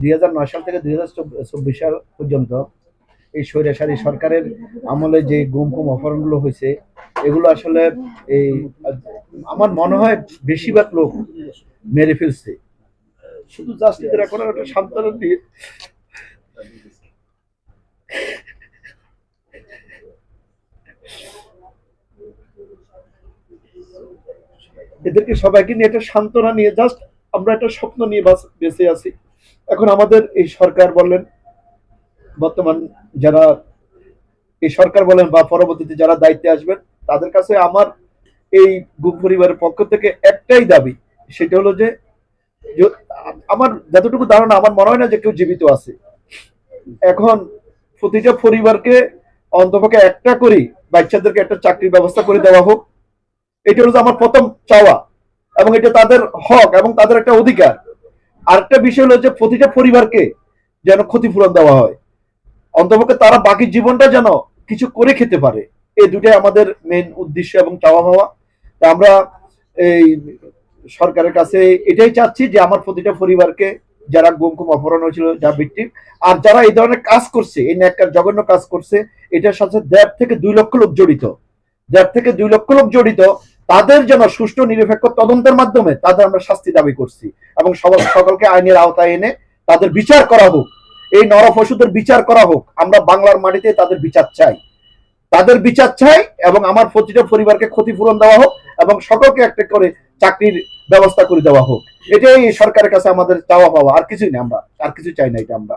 দুই হাজার নয় সাল থেকে দুই সাল পর্যন্ত এই স্বৈরাচারী সরকারের আমলে যে গুম গুম অপহরণগুলো হয়েছে, এগুলো আসলে এই, আমার মনে হয় বেশিরভাগ লোক মেরে ফেলছে। শুধু জাস্ট এদের এখন একটা সান্ত্বনা দিয়ে এদেরকে সবাইকে নিয়ে একটা সান্ত্বনা নিয়ে জাস্ট আমরা একটা স্বপ্ন নিয়ে বেঁচে আছি। এখন আমাদের এই সরকার বললেন বর্তমান যারা এই সরকার বলেন বা পরবর্তীতে যারা দায়িত্বে আসবেন, তাদের কাছে আমার এই গুম পরিবারের পক্ষ থেকে একটাই দাবি, সেটা হলো যে আমার যতটুকু ধারণা, আমার মনে হয় না যে কেউ জীবিত আছে। এখন প্রতিটা পরিবারকে অন্তপক্ষে একটা করি বাচ্চাদেরকে একটা চাকরির ব্যবস্থা করে দেওয়া হোক, এটা হলো আমার প্রথম চাওয়া, এবং এটা তাদের হক এবং তাদের একটা অধিকার। আরেকটা বিষয় হলো যে প্রতিটা পরিবারকে যেন ক্ষতিপূরণ দেওয়া হয়। অন্তপক্ষে তারা বাকি জীবনটা যেন কিছু করে খেতে পারে। এই দুটাই আমাদের মেন উদ্দেশ্য এবং চাওয়া পাওয়া তা আমরা এই সরকারের কাছে এটাই চাচ্ছি যে আমার প্রতিটা পরিবারকে যারা গুম গুম অপহরণ হয়েছিল, যা ভিত্তিক আর যারা এই ধরনের কাজ করছে, এই ন্যাক্কার জঘন্য কাজ করছে, এটার সাথে দেড় থেকে দুই লক্ষ লোক জড়িত। দেড় থেকে দুই লক্ষ লোক জড়িত, তাদের যেন সুষ্ঠু নিরপেক্ষ তদন্তের মাধ্যমে তাদের আমরা শাস্তি দাবি করছি। এবং সকলকে আইনের আওতায় এনে তাদের বিচার করা হোক। এই নরফসুদের বিচার করা হোক, আমরা বাংলার মাটিতে তাদের বিচার চাই। তাদের বিচার চাই এবং আমার প্রতিটা পরিবারকে ক্ষতিপূরণ দেওয়া হোক এবং সকলকে একটা করে চাকরির ব্যবস্থা করে দেওয়া হোক। এটাই সরকারের কাছে আমাদের চাওয়া পাওয়া। আর কিছুই না আমরা। আর কিছু চাই না এটা আমরা।